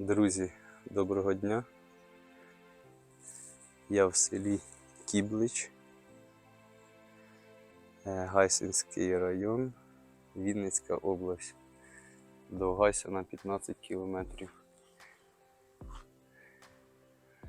Друзі, доброго дня. Я в селі Кіблич, е, Гайсинський район, Вінницька область. До Гайсина 15 кілометрів.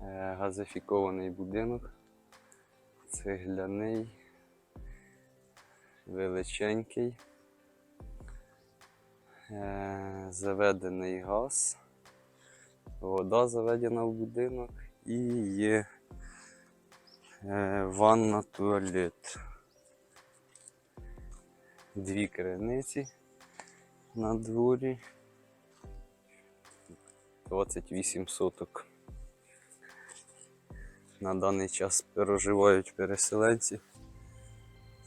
Е, Газифікований будинок, цегляний, величенький, Е, заведений газ вода заведена в будинок і є е, ванна туалет. Дві криниці на дворі. 28 соток. На даний час проживають переселенці.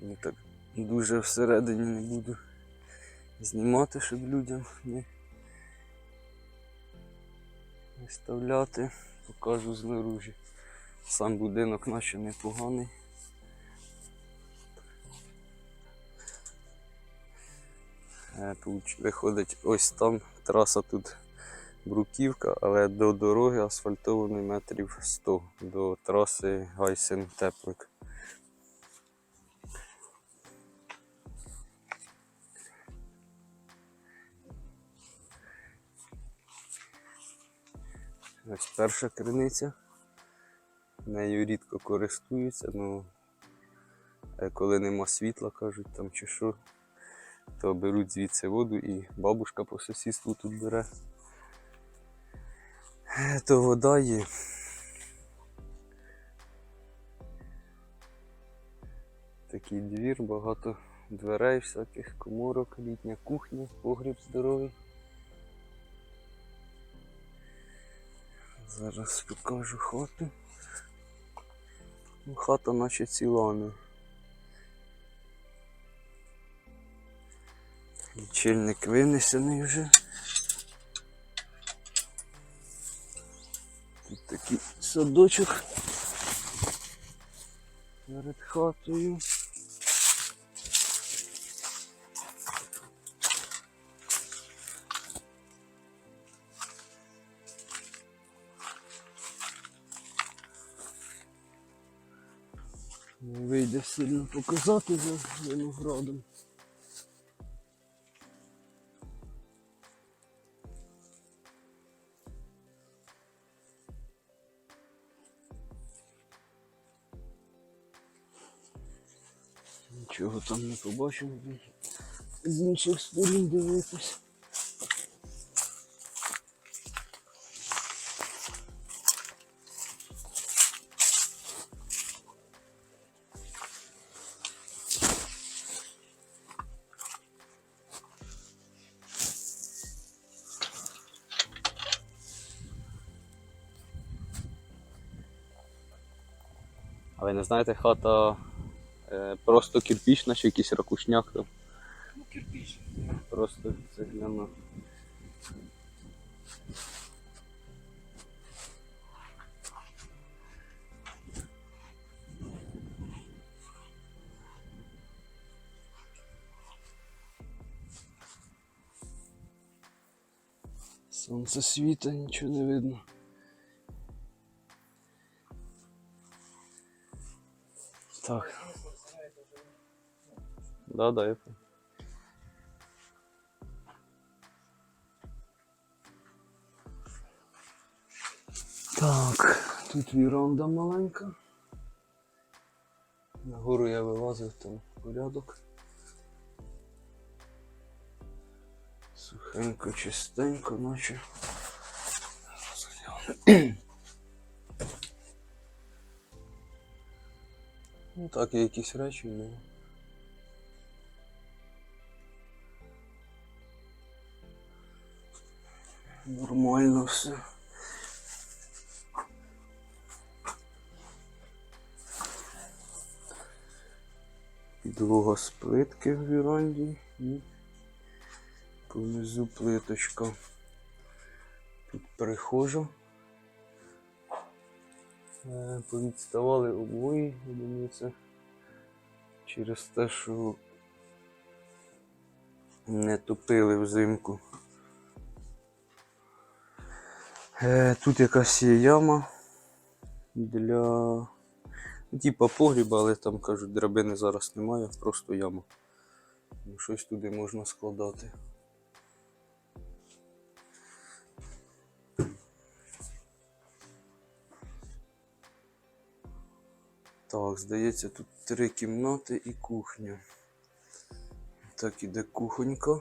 Тому так дуже всередині не буду знімати, щоб людям не виставляти, покажу знаружі. Сам будинок наче непоганий. Е, Виходить, ось там траса тут бруківка, але до дороги асфальтований метрів 100 до траси Гайсен Ось перша криниця. Нею рідко користуються, ну е, коли нема світла, кажуть там чи що, то беруть звідси воду і бабушка по сусідству тут бере. Е, То вода є. Такий двір, багато дверей, всяких коморок, літня кухня, погріб здоровий. Зараз покажу хату. Ну, Хата наче ціла не. Лічильник винесений вже. Тут такий садочок перед хатою. Вийде сильно показати за виноградом. Нічого там не побачив. З інших сторін дивитись. Не знаєте, хата е, просто кирпічна чи якийсь ракушняк там? Ну, кирпич. Просто цегляна. Сонце світа, нічого не видно. Так. Да, да, я понял. Так, тут віранда маленька. Нагору я вилазив, там порядок. Сухенько, чистенько, наче. Ну так, є якісь речі, ну. Нормально все. Підлога з плитки в віранді і понизу плиточка. Тут прихожа. Е, Повідставали обої, це через те, що не топили взимку. Е, тут якась є яма для. ну, Типа погріба, але там кажуть, драбини зараз немає, просто яма. Щось туди можна складати. Так, здається, тут три кімнати і кухня. Так, іде кухонька.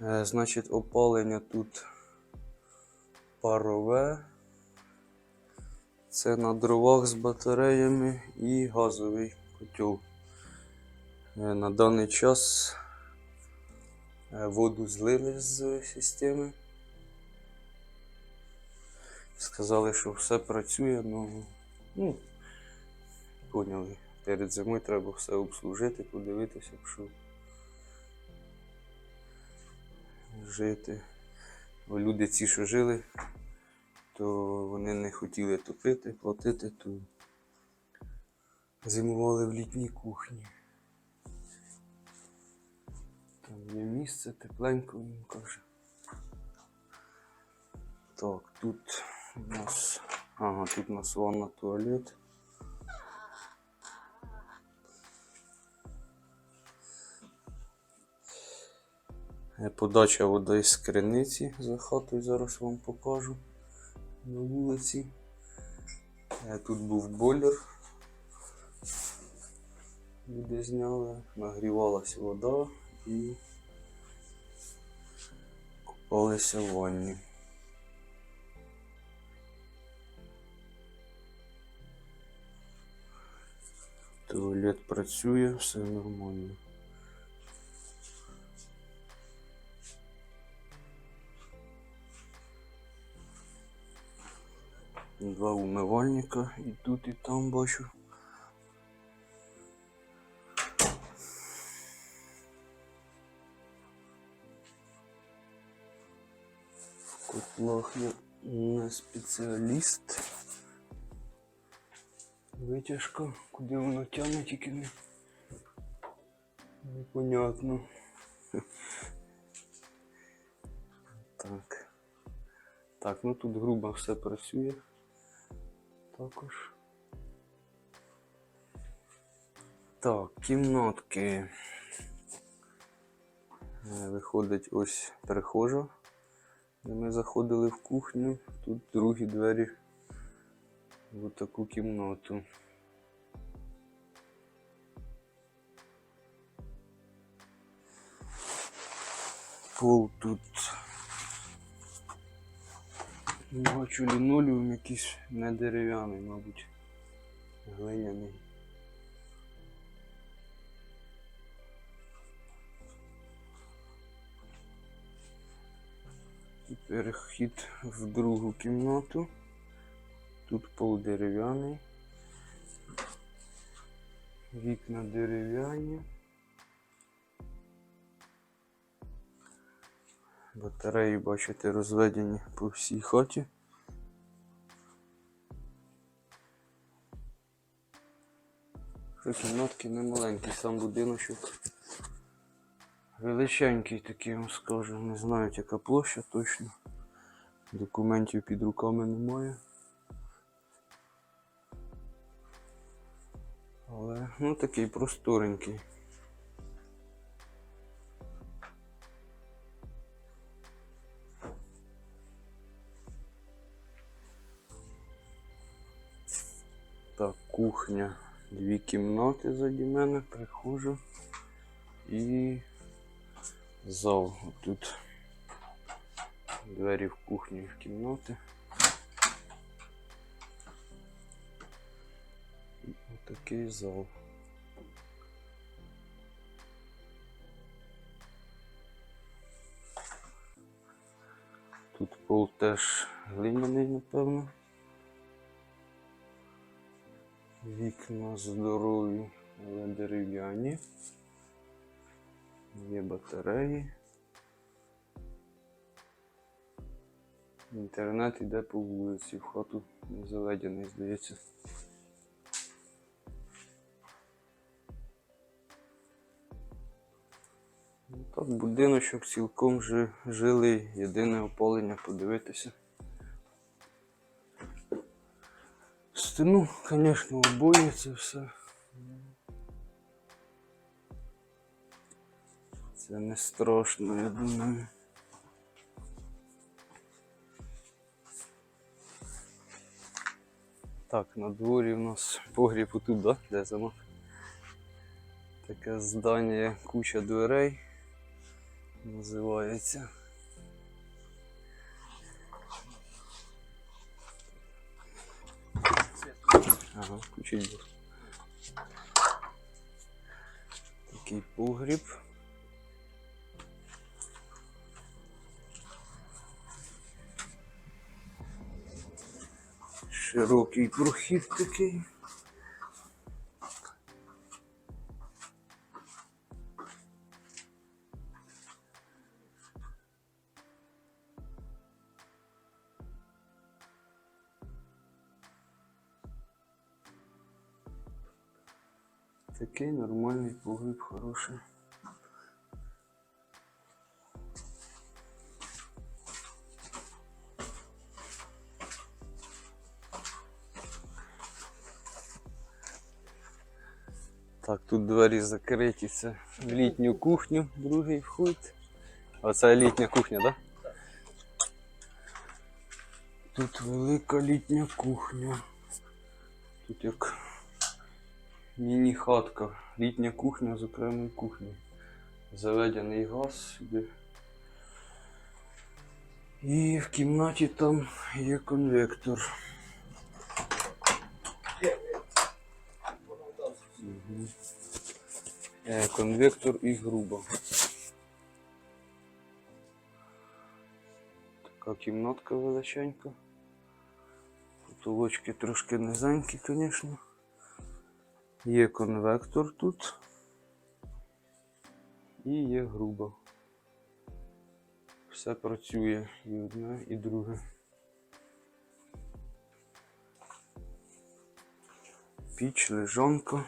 Е, значить, опалення тут парове. Це на дровах з батареями і газовий котел. Е, на даний час е, воду злили з системи. Сказали, що все працює, ну, ну поняли. Перед зимою треба все обслужити, подивитися, щоб жити. Бо люди ці, що жили, то вони не хотіли топити, платити, то зимували в літній кухні. Там є місце, тепленько він каже. Так, тут у нас. Ага, тут у нас ванна туалет. Е, Подача води з криниці за хатою зараз вам покажу на вулиці. Е, Тут був бойлер. Люди зняли, нагрівалася вода і купалися в ванні. Туалет працює, все нормально. Два умивальника і тут, і там бачу. В котлах я не спеціаліст. Витяжка, куди воно тягне, тільки не непонятно. Так. Так, ну тут грубо все працює. Також. Так, кімнатки. Е, Виходить ось перехожа, де ми заходили в кухню. Тут другі двері в таку кімнату. Пол тут бачу лінолеум якийсь не дерев'яний, мабуть. Глиняний. Тепер хід в другу кімнату. Тут пол дерев'яний. Вікна дерев'яні. Батареї, бачите, розведені по всій хаті. Кімнатки не маленькі, сам будиночок. Величенький такий, вам скажу. Не знаю, яка площа точно. Документів під руками немає. Але ну такий просторенький. Так, кухня. Дві кімнати заді мене, прихожа і зал. Тут двері в кухню і в кімнати. І отакий зал. Тут пол теж глиняний, напевно. Вікна здорові, але дерев'яні. Є батареї. Інтернет йде по вулиці, в хату не заведений, здається. Так. Будиночок цілком жи- жилий, єдине опалення подивитися. Стіну, звісно, обоє це все. Це не страшно, я думаю. Так, на дворі у нас погріб отут, да? Де замок? Таке здання, куча дверей називається. Ага, включить був. Такий погріб. Широкий прохід такий. Такий нормальний погріб, хороший. Так, тут двері закриті, це в літню кухню, другий вход. Оце літня кухня, так? Да? Тут велика літня кухня. Тут як міні-хатка, літня кухня з окремою кухнею. Заведений газ сюди. І в кімнаті там є конвектор. Мгм. Е, Конвектор і грубо. Така кімнатка величенька. Потолочки трошки низенькі, звісно. Є конвектор тут. І є грубо. Все працює і одне, і друге. Піч, лежанка.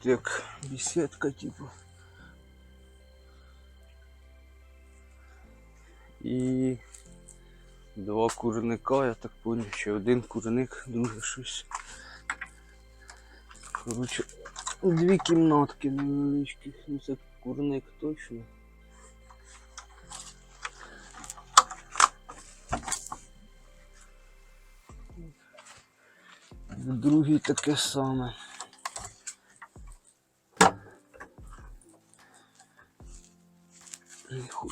Тут як беседка, типу. І два курника, я так поняв, що один курник, друге щось. Коротше, дві кімнатки невеличкі. Ну це курник точно. В другій таке саме.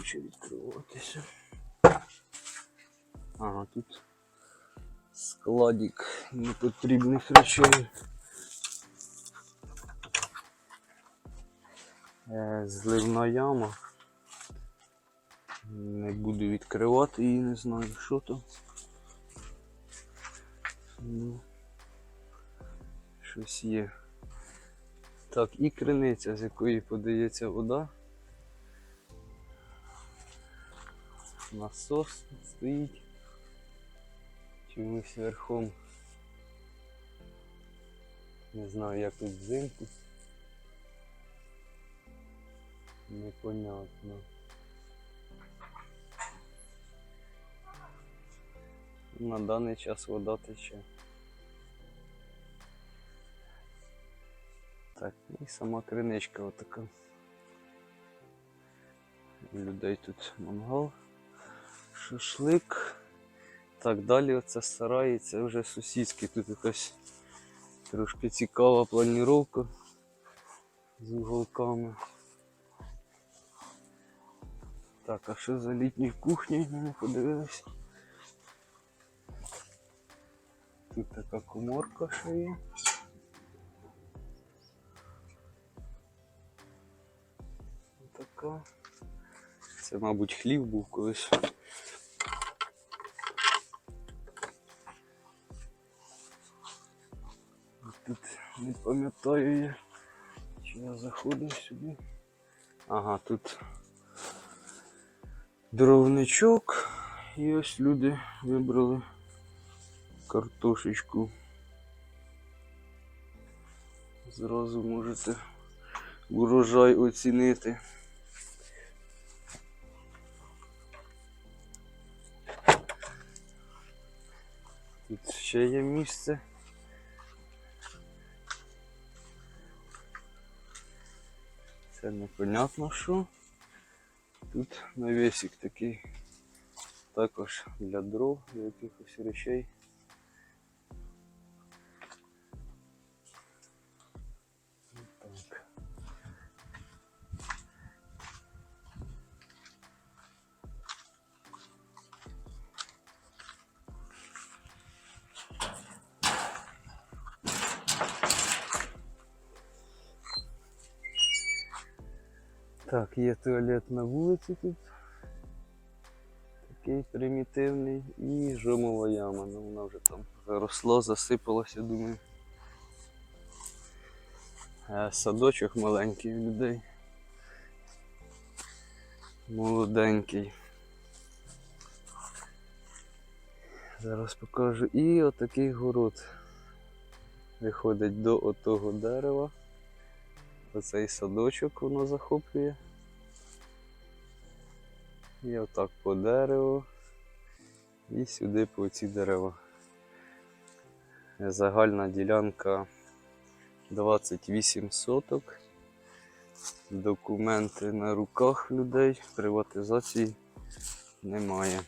Хоче відкриватися. Ага, тут складик непотрібних речей. Е, Зливна яма. Не буду відкривати її, не знаю, що то. Ну, щось є. Так, і криниця, з якої подається вода. Насос стоїть чомусь верхом. Не знаю як тут взимку. Непонятно. На даний час вода тече. Так, і сама криничка отака. У людей тут мангал шашлик. Так, далі оце сарай, це вже сусідський. Тут якась трошки цікава планіровка з уголками. Так, а що за літня кухня? Ми не подивилися. Тут така коморка ще є. Така. Це, мабуть, хлів був колись. Не пам'ятаю я, чи я заходив сюди. Ага, тут дровничок. І ось люди вибрали картошечку. Зразу можете урожай оцінити. Тут ще є місце. Це непонятно що. Тут навісик такий також для дров, для якихось речей. Є туалет на вулиці тут. Такий примітивний. І жомова яма. Ну вона вже там заросла, засипалася, думаю. Е, Садочок маленький у людей. Молоденький. Зараз покажу. І отакий город. Виходить до отого дерева. Оцей садочок воно захоплює. І отак по дереву. І сюди по ці дерева. Загальна ділянка 28 соток. Документи на руках людей, приватизації немає.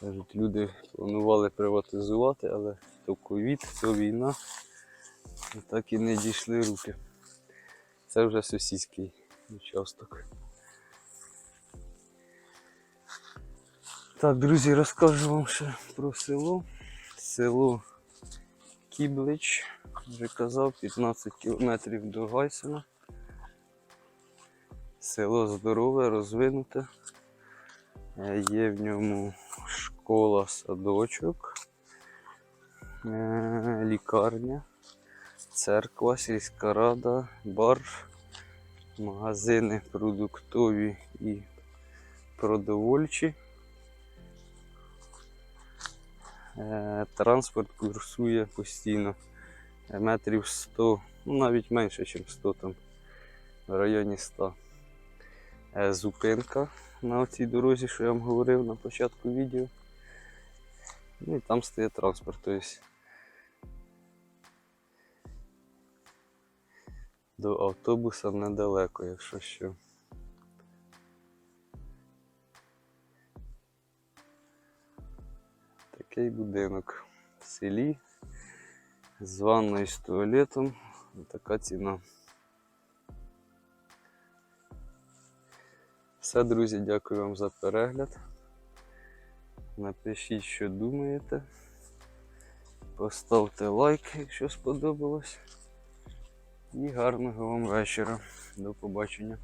Кажуть, люди планували приватизувати, але то ковід, то війна. Так і не дійшли руки. Це вже сусідський участок. Так, друзі, розкажу вам ще про село. Село Кіблич, вже казав, 15 кілометрів до Гайсена. Село здорове, розвинуте. Е, Є в ньому школа, садочок, е, лікарня, церква, сільська рада, бар, магазини продуктові і продовольчі. Транспорт курсує постійно Е, метрів 100, ну навіть менше, ніж 100 там, в районі 100. Е, Зупинка на цій дорозі, що я вам говорив на початку відео. Ну і там стає транспорт. Тобто до автобуса недалеко, якщо що. Такий будинок в селі з ванною з туалетом. Така ціна. Все, друзі, дякую вам за перегляд. Напишіть, що думаєте. Поставте лайк, якщо сподобалось. І гарного вам вечора. До побачення.